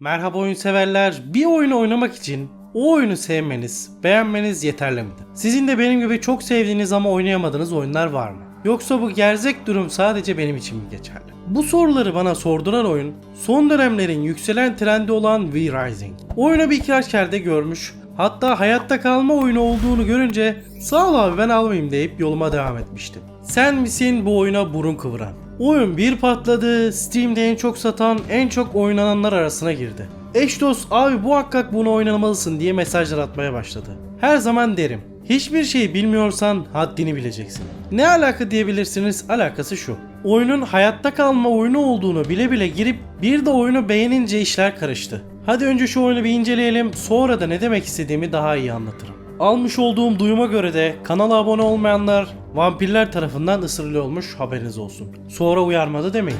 Merhaba oyun severler. Bir oyunu oynamak için o oyunu sevmeniz, beğenmeniz yeterli midir? Sizin de benim gibi çok sevdiğiniz ama oynayamadığınız oyunlar var mı? Yoksa bu gerzek durum sadece benim için mi geçerli? Bu soruları bana sorduran oyun, son dönemlerin yükselen trendi olan V Rising. Oyunu birkaç kerde görmüş, hatta hayatta kalma oyunu olduğunu görünce sağ ol abi ben almayayım deyip yoluma devam etmiştim. Sen misin bu oyuna burun kıvıran? Oyun bir patladı, Steam'de en çok satan, en çok oynananlar arasına girdi. Eş dost abi bu hakkak bunu oynamalısın diye mesajlar atmaya başladı. Her zaman derim. Hiçbir şeyi bilmiyorsan haddini bileceksin. Ne alaka diyebilirsiniz? Alakası şu. Oyunun hayatta kalma oyunu olduğunu bile bile girip bir de oyunu beğenince işler karıştı. Hadi önce şu oyunu bir inceleyelim sonra da ne demek istediğimi daha iyi anlatırım. Almış olduğum duyuma göre de kanala abone olmayanlar vampirler tarafından ısırılıyormuş haberiniz olsun. Sonra uyarmadı demeyin.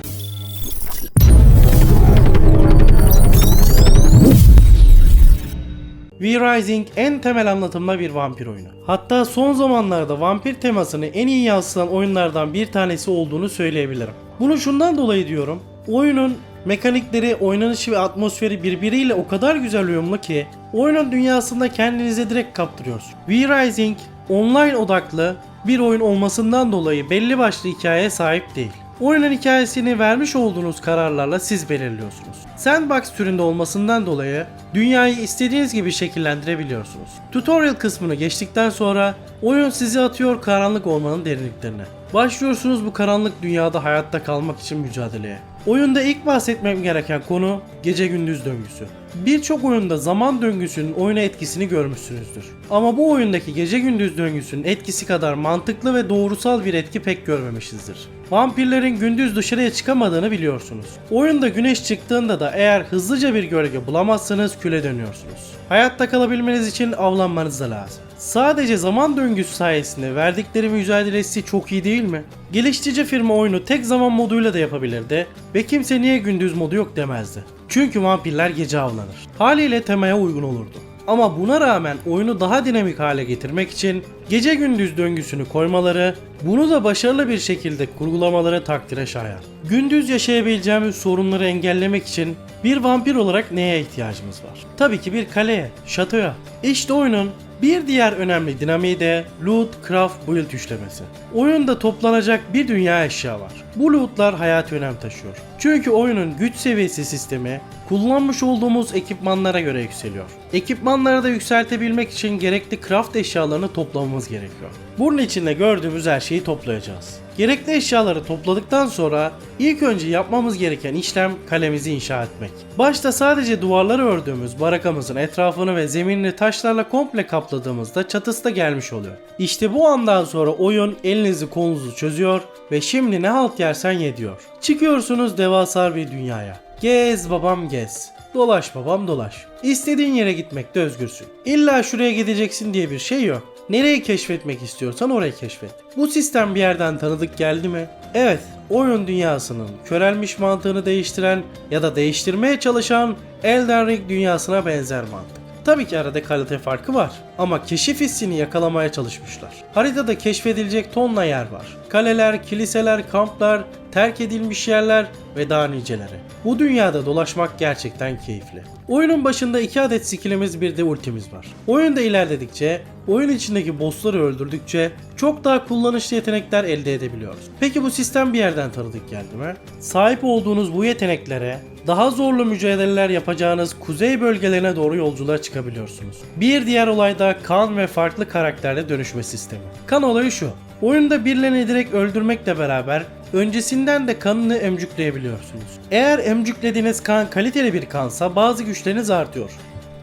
V-Rising en temel anlatımda bir vampir oyunu. Hatta son zamanlarda vampir temasını en iyi yansıtan oyunlardan bir tanesi olduğunu söyleyebilirim. Bunu şundan dolayı diyorum. Oyunun mekanikleri, oynanışı ve atmosferi birbiriyle o kadar güzel uyumlu ki oyunun dünyasında kendinize direkt kaptırıyorsun. V-Rising online odaklı bir oyun olmasından dolayı belli başlı hikayeye sahip değil. Oyunun hikayesini vermiş olduğunuz kararlarla siz belirliyorsunuz. Sandbox türünde olmasından dolayı dünyayı istediğiniz gibi şekillendirebiliyorsunuz. Tutorial kısmını geçtikten sonra oyun sizi atıyor karanlık olmanın derinliklerine. Başlıyorsunuz bu karanlık dünyada hayatta kalmak için mücadeleye. Oyunda ilk bahsetmem gereken konu gece gündüz döngüsü. Birçok oyunda zaman döngüsünün oyuna etkisini görmüşsünüzdür. Ama bu oyundaki gece gündüz döngüsünün etkisi kadar mantıklı ve doğrusal bir etki pek görmemişizdir. Vampirlerin gündüz dışarıya çıkamadığını biliyorsunuz. Oyunda güneş çıktığında da eğer hızlıca bir gölge bulamazsanız küle dönüyorsunuz. Hayatta kalabilmeniz için avlanmanız da lazım. Sadece zaman döngüsü sayesinde verdikleri mücadelesi çok iyi değil mi? Geliştirici firma oyunu tek zaman moduyla da yapabilirdi ve kimse niye gündüz modu yok demezdi. Çünkü vampirler gece avlanır. Haliyle temaya uygun olurdu. Ama buna rağmen oyunu daha dinamik hale getirmek için gece gündüz döngüsünü koymaları, bunu da başarılı bir şekilde kurgulamaları takdire şayan. Gündüz yaşayabileceğimiz sorunları engellemek için bir vampir olarak neye ihtiyacımız var? Tabii ki bir kaleye, şatoya. İşte oyunun bir diğer önemli dinamiği de loot, craft, build üçlemesi. Oyunda toplanacak bir dünya eşya var. Bu lootlar hayati önem taşıyor. Çünkü oyunun güç seviyesi sistemi kullanmış olduğumuz ekipmanlara göre yükseliyor. Ekipmanları da yükseltebilmek için gerekli craft eşyalarını toplamamız gerekiyor. Bunun için de gördüğümüz her şeyi toplayacağız. Gerekli eşyaları topladıktan sonra ilk önce yapmamız gereken işlem kalemizi inşa etmek. Başta sadece duvarları ördüğümüz barakamızın etrafını ve zeminini taşlarla komple kapladığımızda çatısı da gelmiş oluyor. İşte bu andan sonra oyun elinizi kolunuzu çözüyor ve şimdi ne halt yersen ye diyor. Çıkıyorsunuz devasa bir dünyaya. Gez babam gez. Dolaş babam dolaş. İstediğin yere gitmekte özgürsün. İlla şuraya gideceksin diye bir şey yok. Nereyi keşfetmek istiyorsan orayı keşfet. Bu sistem bir yerden tanıdık geldi mi? Evet, oyun dünyasının körelmiş mantığını değiştiren ya da değiştirmeye çalışan Elden Ring dünyasına benzer mantık. Tabii ki arada kalite farkı var ama keşif hissini yakalamaya çalışmışlar. Haritada keşfedilecek tonla yer var. Kaleler, kiliseler, kamplar, terk edilmiş yerler ve daha niceleri. Bu dünyada dolaşmak gerçekten keyifli. Oyunun başında iki adet skillimiz bir de ultimiz var. Oyunda ilerledikçe, oyun içindeki bossları öldürdükçe çok daha kullanışlı yetenekler elde edebiliyoruz. Peki bu sistem bir yerden tanıdık geldi mi? Sahip olduğunuz bu yeteneklere daha zorlu mücadeleler yapacağınız kuzey bölgelerine doğru yolculuğa çıkabiliyorsunuz. Bir diğer olay da kan ve farklı karakterle dönüşme sistemi. Kan olayı şu. Oyunda birilerini direkt öldürmekle beraber öncesinden de kanını emcükleyebiliyorsunuz. Eğer emcüklediğiniz kan kaliteli bir kansa bazı güçleriniz artıyor.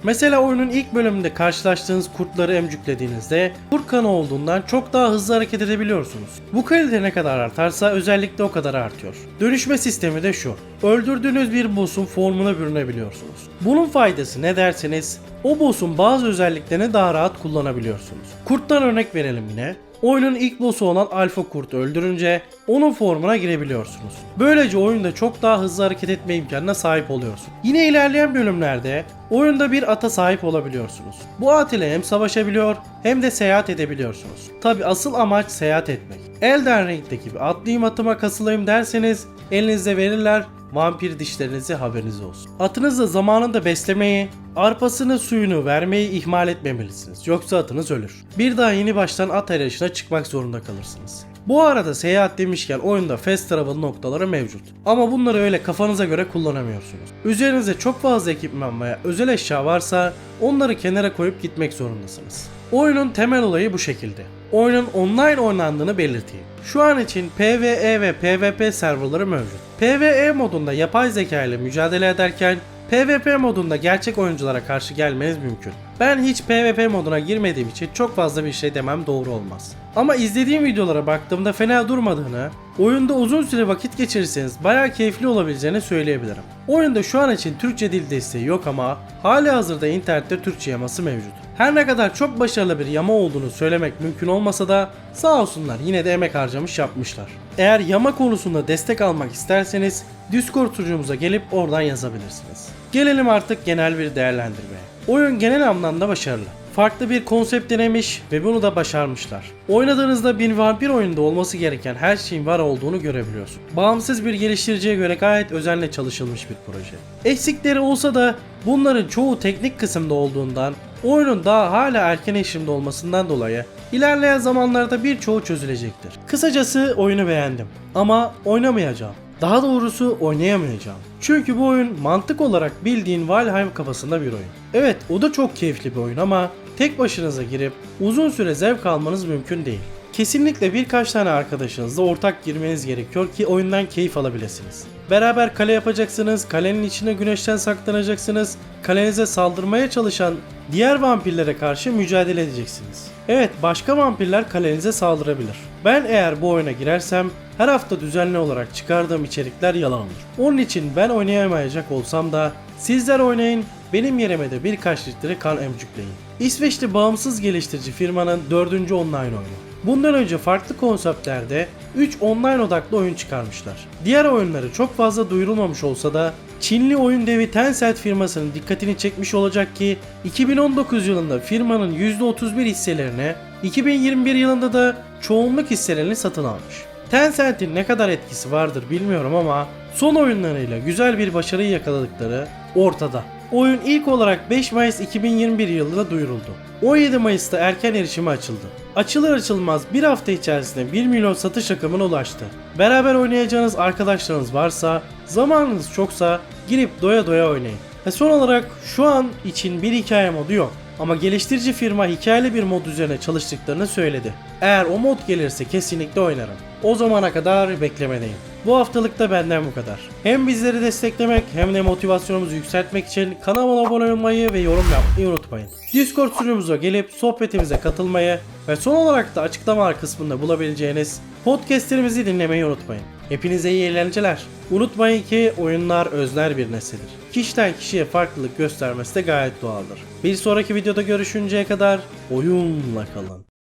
Mesela oyunun ilk bölümünde karşılaştığınız kurtları emcüklediğinizde kurt kanı olduğundan çok daha hızlı hareket edebiliyorsunuz. Bu kalite ne kadar artarsa özellik de o kadar artıyor. Dönüşme sistemi de şu. Öldürdüğünüz bir boss'un formuna bürünebiliyorsunuz. Bunun faydası ne derseniz o boss'un bazı özelliklerini daha rahat kullanabiliyorsunuz. Kurttan örnek verelim yine. Oyunun ilk boss'u olan Alfa Kurt'u öldürünce onun formuna girebiliyorsunuz. Böylece oyunda çok daha hızlı hareket etme imkanına sahip oluyorsunuz. Yine ilerleyen bölümlerde oyunda bir ata sahip olabiliyorsunuz. Bu at ile hem savaşabiliyor hem de seyahat edebiliyorsunuz. Tabi asıl amaç seyahat etmek. Elden Ring'deki gibi atlayayım atıma kasılayım derseniz elinizde verirler vampir dişlerinizi haberiniz olsun. Atınızı zamanında beslemeyi, arpasını suyunu vermeyi ihmal etmemelisiniz. Yoksa atınız ölür. Bir daha yeni baştan at yarışına çıkmak zorunda kalırsınız. Bu arada seyahat demişken oyunda fast travel noktaları mevcut. Ama bunları öyle kafanıza göre kullanamıyorsunuz. Üzerinizde çok fazla ekipman veya özel eşya varsa onları kenara koyup gitmek zorundasınız. Oyunun temel olayı bu şekilde. Oyunun online oynandığını belirteyim. Şu an için PvE ve PvP serverları mevcut. PvE modunda yapay zeka ile mücadele ederken PvP modunda gerçek oyunculara karşı gelmeniz mümkün. Ben hiç PvP moduna girmediğim için çok fazla bir şey demem doğru olmaz. Ama izlediğim videolara baktığımda fena durmadığını, oyunda uzun süre vakit geçirirseniz bayağı keyifli olabileceğini söyleyebilirim. Oyunda şu an için Türkçe dil desteği yok ama hali hazırda internette Türkçe yaması mevcut. Her ne kadar çok başarılı bir yama olduğunu söylemek mümkün olmasa da sağ olsunlar yine de emek harcamış yapmışlar. Eğer yama konusunda destek almak isterseniz Discord sunucumuza gelip oradan yazabilirsiniz. Gelelim artık genel bir değerlendirmeye. Oyun genel anlamda başarılı. Farklı bir konsept denemiş ve bunu da başarmışlar. Oynadığınızda bir vampir oyunda olması gereken her şeyin var olduğunu görebiliyorsun. Bağımsız bir geliştiriciye göre gayet özenle çalışılmış bir proje. Eksikleri olsa da bunların çoğu teknik kısımda olduğundan oyunun daha hala erken erişimde olmasından dolayı ilerleyen zamanlarda birçoğu çözülecektir. Kısacası oyunu beğendim ama oynamayacağım. Daha doğrusu oynayamayacağım. Çünkü bu oyun mantık olarak bildiğin Valheim kafasında bir oyun. Evet o da çok keyifli bir oyun ama tek başınıza girip uzun süre zevk almanız mümkün değil. Kesinlikle birkaç tane arkadaşınızla ortak girmeniz gerekiyor ki oyundan keyif alabilirsiniz. Beraber kale yapacaksınız, kalenin içine güneşten saklanacaksınız, kalenize saldırmaya çalışan diğer vampirlere karşı mücadele edeceksiniz. Evet başka vampirler kalenize saldırabilir. Ben eğer bu oyuna girersem her hafta düzenli olarak çıkardığım içerikler yalan olur. Onun için ben oynayamayacak olsam da sizler oynayın benim yerime de birkaç litre kan emcükleyin. İsveçli bağımsız geliştirici firmanın dördüncü online oyunu. Bundan önce farklı konseptlerde 3 online odaklı oyun çıkarmışlar. Diğer oyunları çok fazla duyurulmamış olsa da Çinli oyun devi Tencent firmasının dikkatini çekmiş olacak ki 2019 yılında firmanın %31 hisselerini 2021 yılında da çoğunluk hisselerini satın almış. Tencent'in ne kadar etkisi vardır bilmiyorum ama son oyunlarıyla güzel bir başarıyı yakaladıkları ortada. Oyun ilk olarak 5 Mayıs 2021 yılında duyuruldu. 17 Mayıs'ta erken erişime açıldı. Açılır açılmaz bir hafta içerisinde 1 milyon satış rakamına ulaştı. Beraber oynayacağınız arkadaşlarınız varsa, zamanınız çoksa girip doya doya oynayın. Ve son olarak şu an için bir hikaye modu yok. Ama geliştirici firma hikayeli bir mod üzerine çalıştıklarını söyledi. Eğer o mod gelirse kesinlikle oynarım. O zamana kadar beklemedeyim. Bu haftalık da benden bu kadar. Hem bizleri desteklemek hem de motivasyonumuzu yükseltmek için kanalıma abone olmayı ve yorum yapmayı unutmayın. Discord sunucumuza gelip sohbetimize katılmayı ve son olarak da açıklamalar kısmında bulabileceğiniz podcastlerimizi dinlemeyi unutmayın. Hepinize iyi eğlenceler. Unutmayın ki oyunlar özler bir nesnedir. Kişiden kişiye farklılık göstermesi de gayet doğaldır. Bir sonraki videoda görüşünceye kadar oyunla kalın.